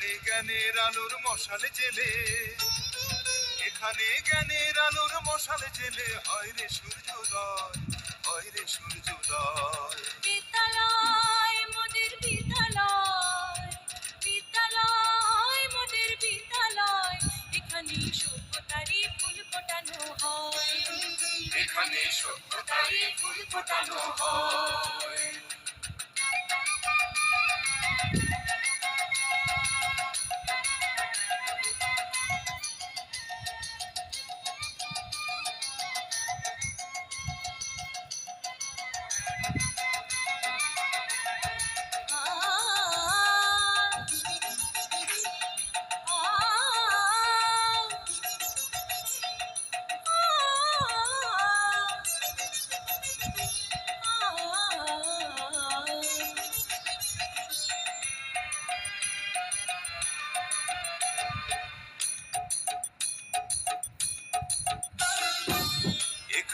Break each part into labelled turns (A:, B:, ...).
A: এখানে জ্ঞানের আলোর মশাল জেলে। এখানে জ্ঞানের আলোর মশাল জেলে। হয় রে সূর্যোদয় হয় রে সূর্যোদয়।
B: বিদ্যালয় মোদের বিদ্যালয় বিদ্যালয় মোদের বিদ্যালয়। এখানে সভ্যতারই ফুল ফোটানো হয়।
A: এখানে সভ্যতারই ফুল ফোটানো হয়।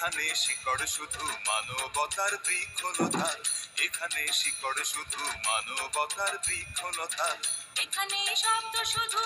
A: এখানে শিকড় শুধু মানবতার বৃক্ষলতার এখানে শিকড় শুধু মানবতার বৃক্ষলতার
B: এখানে শব্দ শুধু